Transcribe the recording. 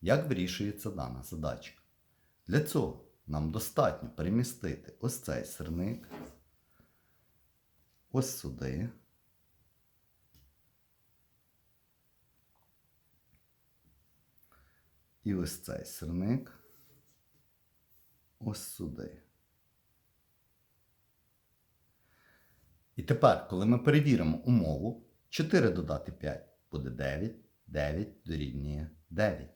Як вирішується дана задачка? Для цього нам достатньо перемістити ось цей сирник ось сюди. І ось цей сирник ось сюди. І тепер, коли ми перевіримо умову, 4 додати 5 буде 9, 9 дорівнює 9.